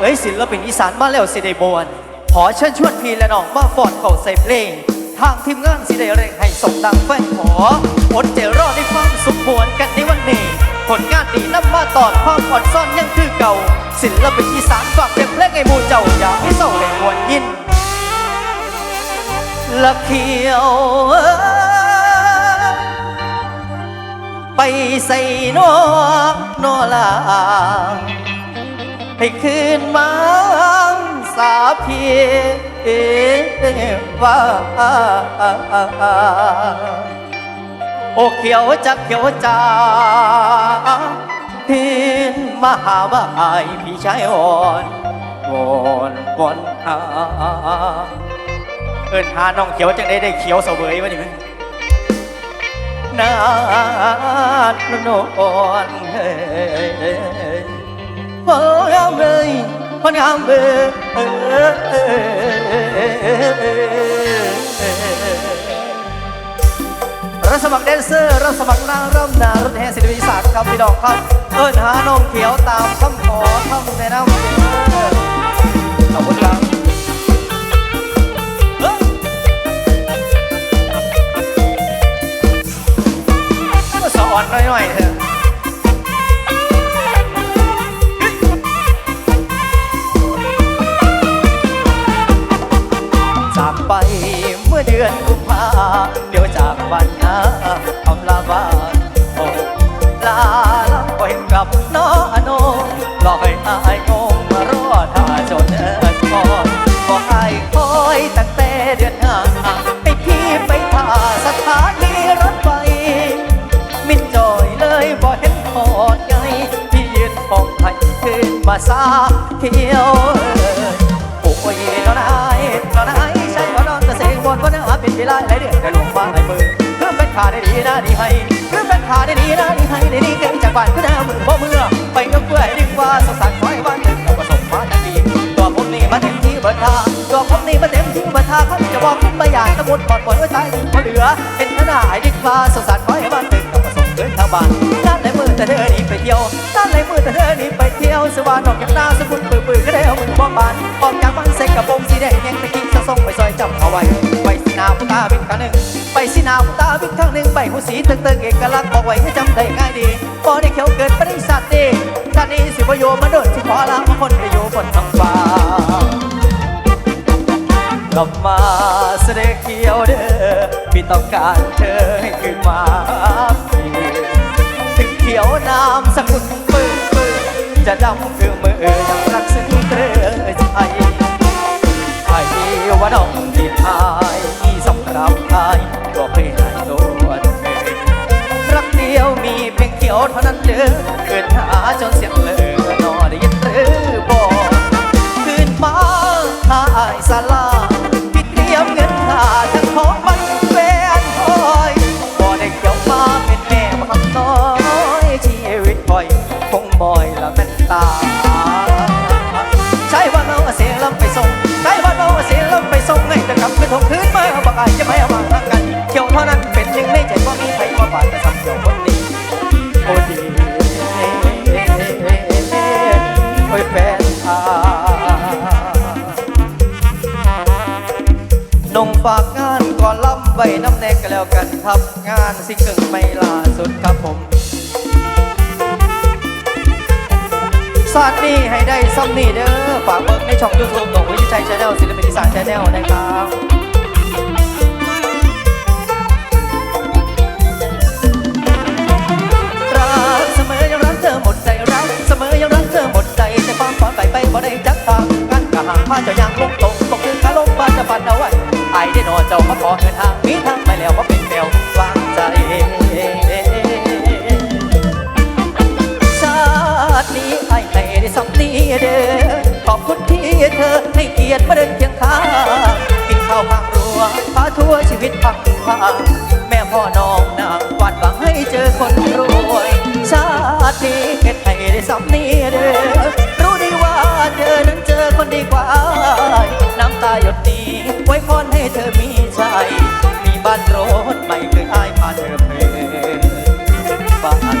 เอ้ยศิลปินอีสานมาแล้วสิได้บวนขอเชิญชวนพี่และน้องมาฟอดเข้าใส่เพลง ทางทีมงานสิได้เร่งให้สมดังแฟนขออดเจรอในความสุขมวนกันในวันนี้ ผลงานดีนำมาตอนความอ่อนซ่อนยังคือเก่า ศิลปินอีสานฝากเพลงเพลงให้หมู่เจ้าอย่าให้เศร้าแห่งมวนยินละเขียวไปใส่นอกนอลา ให้คืนมาสาเพียว่าโอเขียวจักเขียวจาพินมหาว่าอายพี่ชายอ่อนวอนวอนหาเอินหาน้องเขียวจังได้ได้เขียวเสวยวะนี่มั้ยนานนอนเฮ้ พอยามเลยพอยามเลยรับสมัครแดนเซอร์รับสมัครนางรำนารถแห่ศิลปินสานครับพี่น้องครับ เอินหาน้องเขียวตามคำขอคำแนะนำขอบคุณครับก็สอนหน่อยๆเถอะ สาซาเที่ยวโอ้ยนอนไอ้นอนไอ้ใช่ก็นอนกระเสงบนก็น่าเป็นเวลาหลายเดือนก็หลงมาหลมือเพื่อเป็นขาได้ดีนะดีให้เพื่อเป็นขาได้ดีนะดีให้ได้ดีเก่งจากบ้านก็น่ามือบ่เมื่อไปยกเพื่อให้ดีกว่าสงสารคอยวันหนึ่งเราประสบมาทันทีตัวผมนี่มาเต็มที่เบิดทาตัวผมนี่มาเต็มที่เบิดทาเขาจะบอกผมไม่อยากตะมุดปอดปล่อยไว้ใจพอเหลือเป็นทนายดีกว่าสงสารคอยวันหนึ่ง เดินทางบ้านด้านในมือแต่เธอหนีไปเที่ยวด้านในมือแต่เธอหนีไปเที่ยวสว่านออกจากหน้าสกุลปื้อปื้อก็ได้เอามือบ้องบานออกจากบ้านเซ็กกับโปงสีแดงยังตะกี้สะส่งไปซอยจับเอาไว้ไปสินาพุตาบินครั้งหนึ่งไปสินาพุตาบินครั้งหนึ่งใบหูสีตึงตึงเอกลักษณ์บอกไว้ให้จำได้ง่ายดีพอได้เขียวเกิดปริษัทดีชาตินี้สิบโยมาโดดสิขอลามาคนไปอยู่บนท้องฟ้ากลับมาเสด็จเขียวเด้อพี่ต้องการเธอให้คืนมา พี่ยวน้ำสกุลปื้อปื้อจะดำคือมือยังรักซึ้งเตรือใจไอ้ว่าน้องที่ทายสำหรับทายก็เพื่อนตัวเธอรักเดียวมีเพียงเขียวเท่านั้นเด้อเกินหาจนเสียงเลือนอได้ยินหรือบอกคืนมาหาอายสลา อายจะไม่เอามาทักกันเกี่ยวเท่านั้นเป็นหนึ่งในใจว่ามีใครมาบาดแต่ซ้ำเกี่ยวคนนี้โอ้ดีโอ้ยแฟนอานงฝากงานก่อนล่ำไว้น้ำแนกกันแล้วกันครับงานสิเกิงไม่ล่าสุดครับผมสวัสดีให้ได้ซ้ำนี่เด้อฝากเบิกในช่องยูทูบของวิชัยชาแนลศิลปินอีสานชาแนลนะครับาเจ้ายังลงตกตกคือขาลงบ้านจะปันเอาไว้ไอ้ได้นอนเจ้ามาขอเงินทางมีทางไปแล้วว่าเป็นแมววางใจชาตินี้ไอ้ให้ได้สัมนีเด้อขอบคุณที่เธอให้เกียรติมาเดินเคียงข้างกินข้าวข้างรัวพาทั่วชีวิตพังพางแม่พ่อน้องนางวาดหวังให้เจอคนรวย ชาตินี้เฮ็ดให้ได้สัมนีเด้อรู้ดี เธอนั้นเจอคนดีกว่า น้ำตาหยดนีไว้พรให้เธอมีใจ มีบ้านรถไม่เคยอายพาเธอเพลบ้าน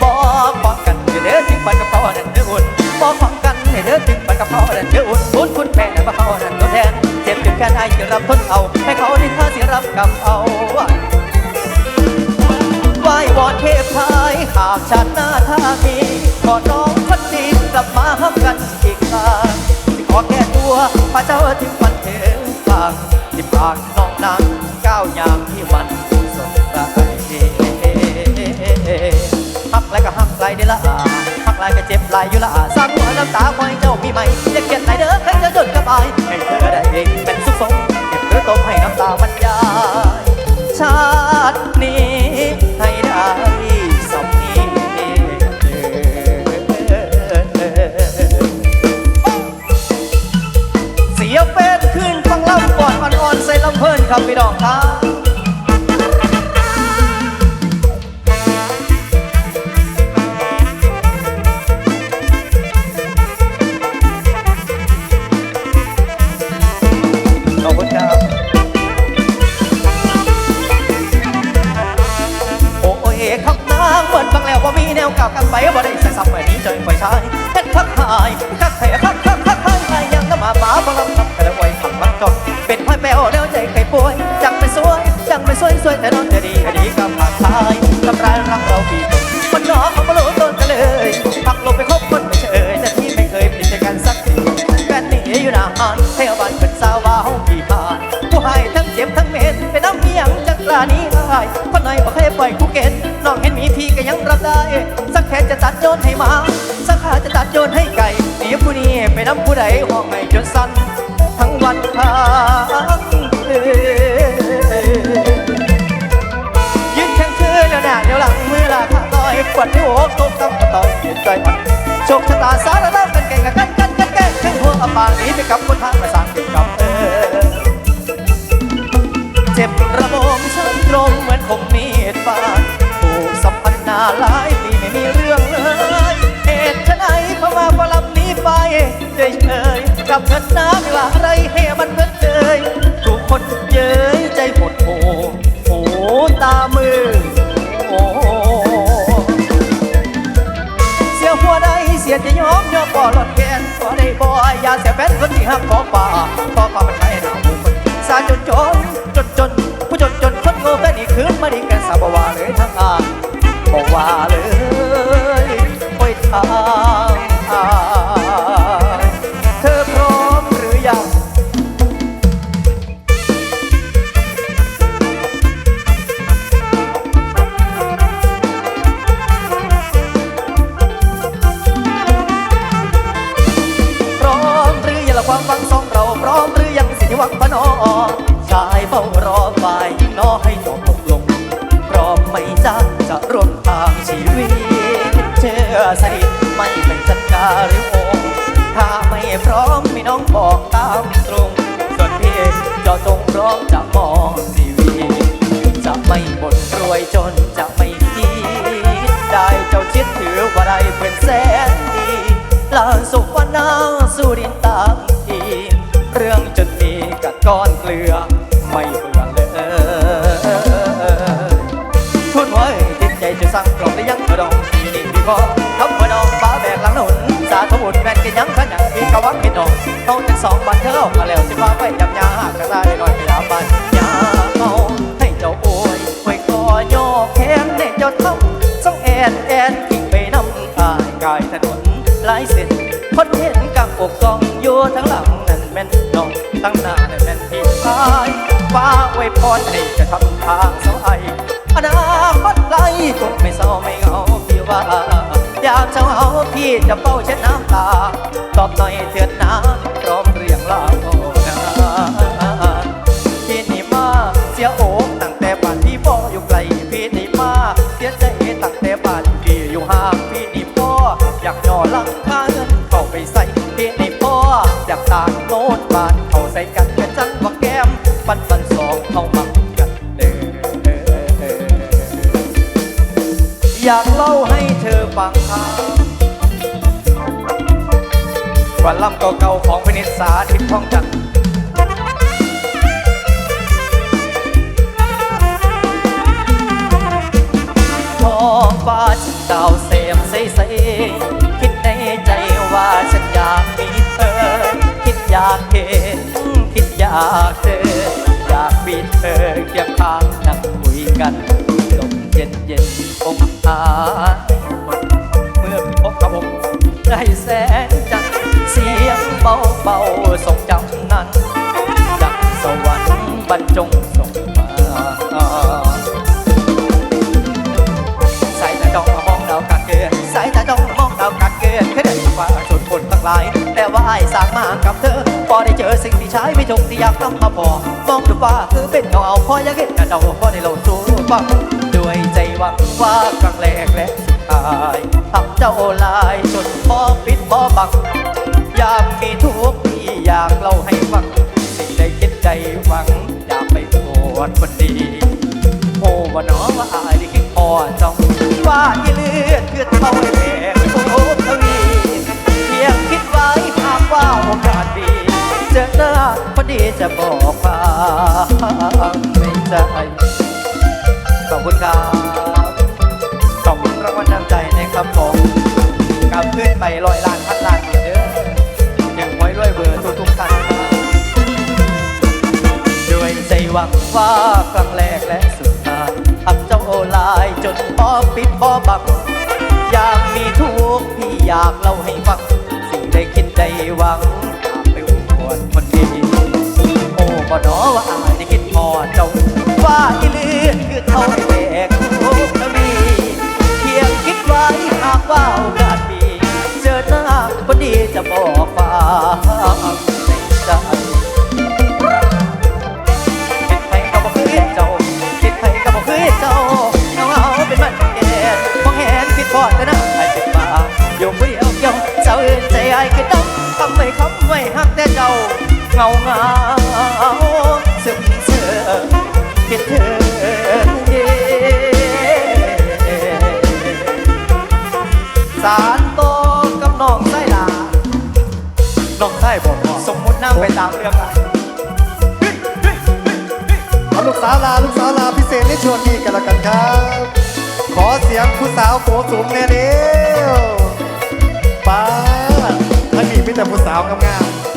บอกฟังกันเด้อถึงปันกับพ่อนั่นเด้ออุ่นบอกฟังกันให้เด้อถึงปันกับพ่อนั่นเด้ออุ่นอุ่คุณแม่นั้นมาเขานั่นตัวแทนเจ็บจนแค่ไหนจะรับทนเอา ให้เขาได้เธอสิรับกับเอาไหว้วอนเทพไทยหากชาติหน้าถ้ามีขอร้อง นดีกลับมาฮับกันอีกครั้งที่ขอแก้ตัวพระเจ้าถึงวันถึงฟังที่ปากน้องนั้นก้าวยามที่มันสดใสฮักแล้วก็ฮักไรเดอละอาฮักไรก็เจ็บไรอยู่ละอาสร้างหัวน้ำตาคอยเจ้ามีไหมอย่าเกลียดไรเด้อใครจะจนกับอายให้เธอได้เป็นสุขสมเก็บเรือต้มให้น้ำตาบรรยา ครับพี่น้อง วยสวยแต่นอนแต่ดีดีกับผักทายทำร้ายรักเราปีคนน้องเขาบ่รู้ต้นกันเลยพักลงไปคบคนไม่เฉยแต่ที่ไม่เคยผิดใจกันสักทีแฟนหนีอยู่นานเที่ยวบ้านเป็นสาวว้าวพี่ผ่านผู้ให้ทั้งเจ็บทั้งเม็ดเป็นน้ำเมียงจักลานี้ได้คนไหนบ่เคยปล่อยกูเกตน้องเห็นมีพี่ก็ยังรับได้ สักแค่จะตัดโยนให้หมาสักขาจะตัดโยนให้ไก่หนีผู้นี้ไปน้ำผู้ใดห้องให้จนสั้นทั้งวันทั้ง ปวดที่หัวตกต้องต่อยเห็นใจมันโชคชะตาสารน้ำ คนที่หักของป่าขอความมันใช้หนาวบุคนสาจนจนจนจนผู้จนจนคนโง่แฟนอีกคืนมาดีกันสาบว่าเลยทั้งอ่านบอกว่าเลย นจะไม่คิดได้เจ้าชิดถือว่าได้เป็นแสนดีลาสุวรรณาสุรินตามทีเรื่องจนมีกัดก้อนเกลือ ไม่เบื่อเลยทุนไว้จิตใจจะสั่งกล่อมได้ยังกระดองทีนี่พี่พอทำหัวน้องฟ้าแบกหลังหนุนสาธุบุญแฟนกันยังขยันพี่กะวังพี่นองต้องเป็นสองบันเทิงมาแล้วสิพาไปยำยาหากระได้หน่อยพยายามบัน อย่อแขนให้เจ้าทำส่องแอนแอนทิ้งไปน้ำอายกายถนนหลายเส้นคนเห็นกับอกกองอยู่ทั้งหลังนั่นแม่นน้องตั้งหน้านั่นแม่นพี่ชายฟ้าไว้พรให้จะทำทางเสาไออนาคตไกลคงไม่เศร้าไม่เหงาพี่ว่าอยากจ้าเอาพี่จะเป้าเช็ดน้ำตา ตอบหน่อยเถิดนะพร้อมเรียงลาโอนาพี่นี่มาเสียโอากโน้ตบานเข้าใส่กันกันจังว่าแก้ม ปันปันสองเข้ามากันเด้ออยากเล่าให้เธอฟังว่าลำเก่าๆของพินิษสาทิพย์ทองจันทร์าฉันอยากเธออยากเห็นเจออยากมีเธอเคียงข้างนั่งคุยกันลมเย็นเย็นๆองอาเมื่อพบกับผมได้แสงจันทร์เสียงเบาเบาๆส่งจำนั้นจากสวรรค์บรรจงส่งมาสายตาจ้องมองดาวกักเกินสายตาจ้องมองดาวกักเกินแค่เดินฟ้าชนคนทั้งหลายแต่ว่าไอ้สางมากับเธอ พอได้เจอสิ่งที่ใช้ไม่ถูกที่อยากทำมาพอ มองดูฟ้าคือเป็นเงาเอาพออยากเห็นเดาพอได้ลงสู่ฟังด้วยใจหวังว่าครั้งแรกและสุดท้ายทำเจ้าลายจนพอปิดพอบังอยากมีทุกข์ที่อยากเล่าให้ฟังสิ่งใดคิดใจหวังอยากไปโปรดคนดีโอ้ว่าน้องว่าอายได้คิดพอจ้องว่าที่เลือดคือเท่าไอ้แม่โอ้ทวีเพียงคิดไว้หากว่าโอกาส เจอหน้าพอดีจะบอกความในใจขอบคุณครับขอบคุณรางวัลน้ำใจนะครับผมกลับขึ้นไปร้อยล้านพันล้านอีกเด้อยังไว้รวยเบอร์ทุกท่านครับด้วยใจหวังว่าครั้งแรกและสุดท้ายทำเจ้าโอลายจนพอปิดพอบังอยากมีทุกข์ที่อยากเล่าให้ฟังสิ่งใดคิดใดหวัง วดคนดีโอ้บ่ดอว่าอายได้คิดพอเจ้าว่าอีเลือดคือเท่าแตกโอ้กทวีเพียงคิดไว้หากว่าโอกาสมี เจอหน้าคนดีจะบอกควา เงาเงาซึมเสือคิดถึงสารโตกับน้องไส้ลาน้องไส้บอกสมมุตินั่งไปตามเรื่องอะเอาลูกสาวลาลูกสาวลาพิเศษในช่วงนี้กันละกันครับ ขอเสียงผู้สาวโผสูงแน่เดียวป้าท่านนี้มีแต่ผู้สาวงามๆ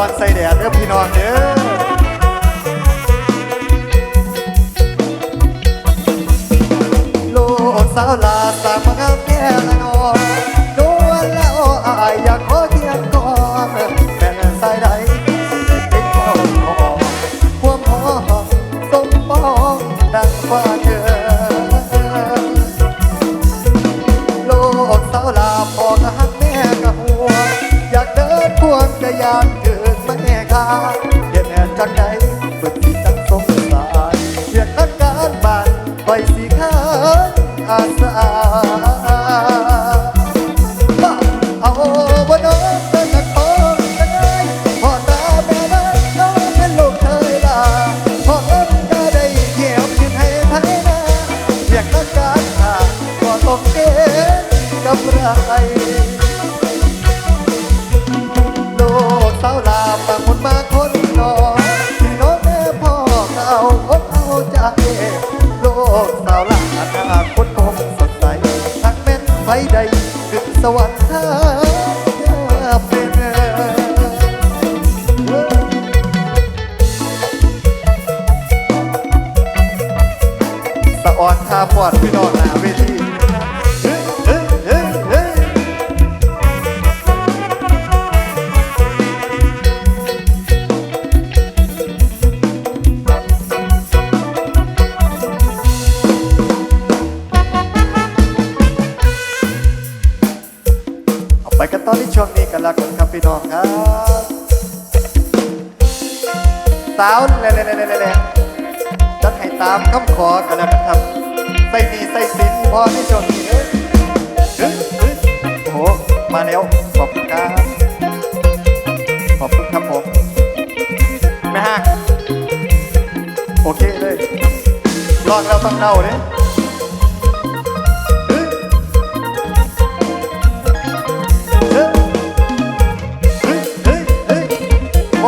อนอนใส่แดดเด้อพี่น้องเด้อลูกสาวลาสามงามแก่ละนอน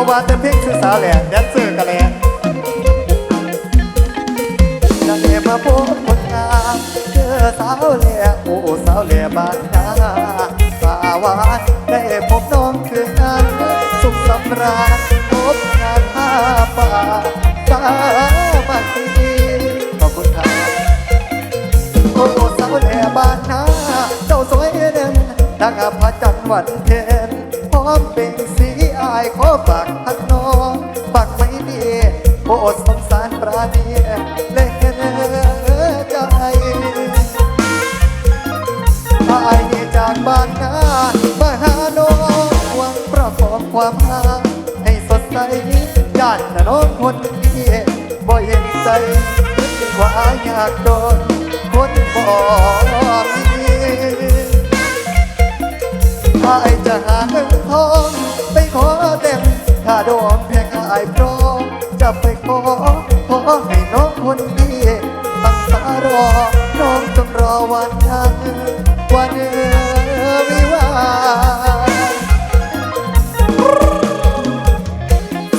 เมื่อวานเต็มเพลงชื่อสาวแหล่แดนเซอร์กันแหล่นางเอกมาพบคนงามเจอสาวแหล่โอ้สาวแหล่บ้านนาสาวานได้พบน้องคืองานสุขสำราญพบงานผ้าป่าสามัคคีขอบคุณครับโอ้สาวแหล่บ้านนาเจ้าสวยเด่นดังพระจันทร์วันเพ็ญพร้อมเป็นสีอายขอฝาก โอ้สงสารปราณีเล่นใจอายจากบ้านนามาหาน้องหวังประกอบความหาให้สดใสย่านนะน้องคนดีบ่เห็นใจว่าอยากโดนคนบอกมีอายจะหาเงินทองไปขอเต็มถ้าโดองเพียงอายพร้อม จะไปขอขอให้น้องคนดีตั้งตารอ น้องจงรอวันนั้นวันวิวา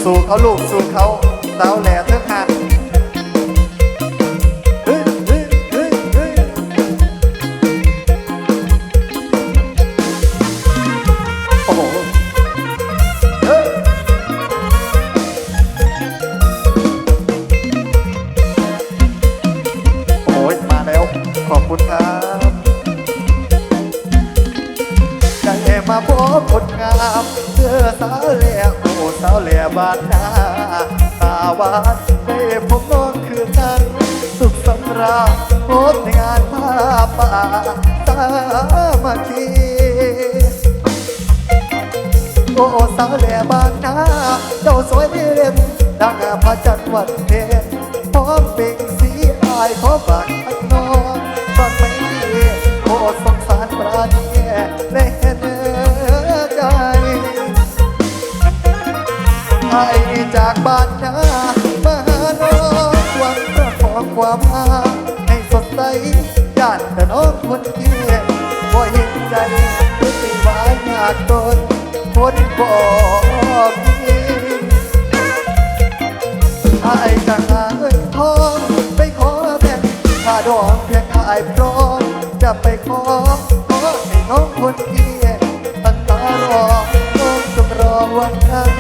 สู่เขาลูกสู่เขาสาวแหล โอ้สาวแหล่บานนาเจ้าสวยเด่นดังพระจันทร์วันเพ็ญพร้อมเป็นสีอายขอฝากทักน้องฟังไม่ดีโอ้สงสารปราณีเล่นใจไอ้จากบ้านนามาหาน้องหวังประคองความหาให้สดใสยานแต่น้องคนเดียวบ่เห็นใจที่ว่าอยากตน คนบอกมีไอ้จะหาเงินทองไปขอแบ่งถ้าดอกเพียงไอ้พร้อมจะไปขอขอให้น้องคนเดียตั้งตารอน้องจงรอวันนั้นวัน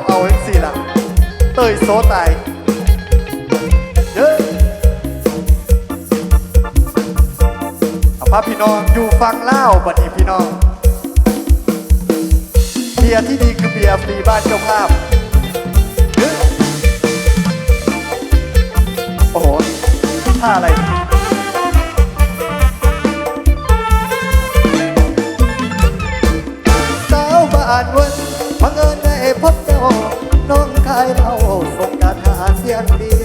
อนๆอากเอาเองสิล่ะ เตยโซตายเยอะเอาพาพี่น้องอยู่ฟังเล่าวบัดนี้พี่น้อง เบียร์ที่ดีคือเบียร์ฟรีบ้านเจ้าภาพเฮ้ยโอ้โหท่าอะไรสาวบ้านวันบังเอิญได้พบ น้องกายเราส่งการหาเสียงดี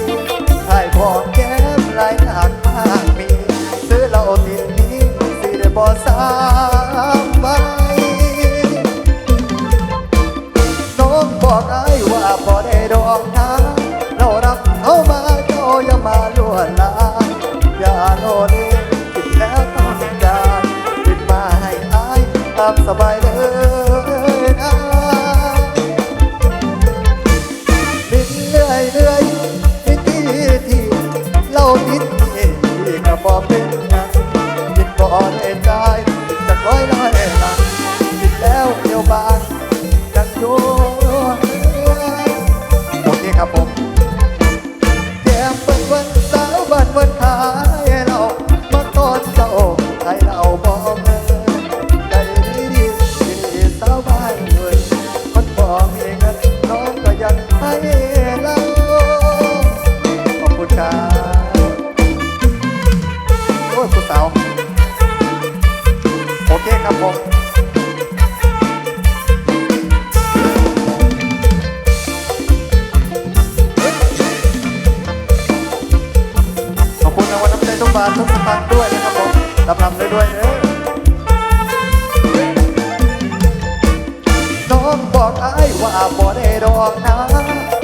านทุกสตางด้วยนะครับผมลำรำด้ยด้วยเน้อน้องบอกไอ้ว่าบ่ได้ดอกนะ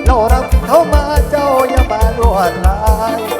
เรารับเข้ามาเจ้าอย่ามาลวนลาย